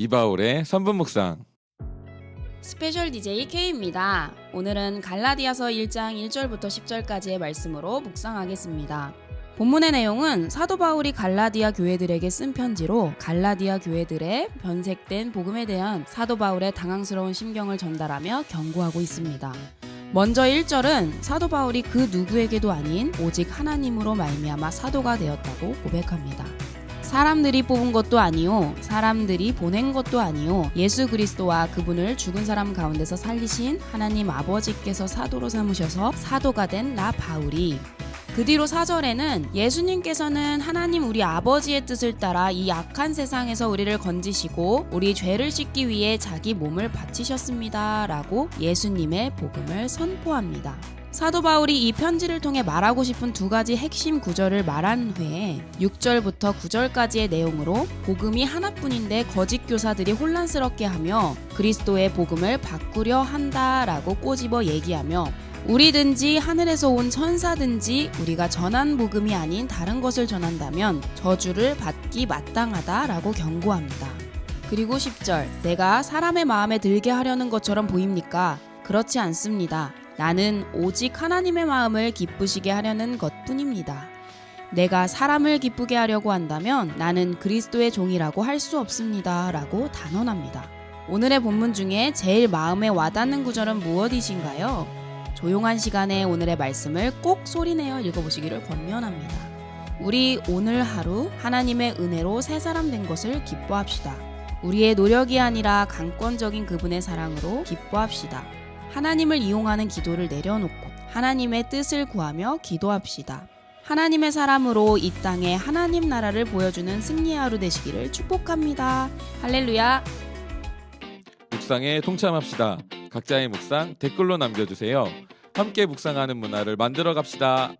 이바울의 3분 묵상. 스페셜 DJ K입니다. 오늘은 갈라디아서 1장 1절부터 10절까지의 말씀으로 묵상하겠습니다. 본문의 내용은 사도 바울이 갈라디아 교회들에게 쓴 편지로 갈라디아 교회들의 변색된 복음에 대한 사도 바울의 당황스러운 심경을 전달하며 경고하고 있습니다. 먼저 1절은 사도 바울이 그 누구에게도 아닌 오직 하나님으로 말미암아 사도가 되었다고 고백합니다. 사람들이 뽑은 것도 아니요 사람들이 보낸 것도 아니요 예수 그리스도와 그분을 죽은 사람 가운데서 살리신 하나님 아버지께서 사도로 삼으셔서 사도가 된 나 바울이 그 뒤로 사절에는 예수님께서는 하나님 우리 아버지의 뜻을 따라 이 악한 세상에서 우리를 건지시고 우리 죄를 씻기 위해 자기 몸을 바치셨습니다. 라고 예수님의 복음을 선포합니다. 사도 바울이 이 편지를 통해 말하고 싶은 두 가지 핵심 구절을 말한 후에 6절부터 9절까지의 내용으로 복음이 하나뿐인데 거짓 교사들이 혼란스럽게 하며 그리스도의 복음을 바꾸려 한다라고 꼬집어 얘기하며 우리든지 하늘에서 온 천사든지 우리가 전한 복음이 아닌 다른 것을 전한다면 저주를 받기 마땅하다라고 경고합니다. 그리고 10절 내가 사람의 마음에 들게 하려는 것처럼 보입니까? 그렇지 않습니다. 나는 오직 하나님의 마음을 기쁘시게 하려는 것 뿐입니다. 내가 사람을 기쁘게 하려고 한다면 나는 그리스도의 종이라고 할 수 없습니다. 라고 단언합니다. 오늘의 본문 중에 제일 마음에 와닿는 구절은 무엇이신가요? 조용한 시간에 오늘의 말씀을 꼭 소리내어 읽어보시기를 권면합니다. 우리 오늘 하루 하나님의 은혜로 새 사람 된 것을 기뻐합시다. 우리의 노력이 아니라 강권적인 그분의 사랑으로 기뻐합시다. 하나님을 이용하는 기도를 내려놓고 하나님의 뜻을 구하며 기도합시다. 하나님의 사람으로 이 땅에 하나님 나라를 보여주는 승리의 하루 되시기를 축복합니다. 할렐루야. 묵상에 동참합시다. 각자의 묵상 댓글로 남겨주세요. 함께 묵상하는 문화를 만들어 갑시다.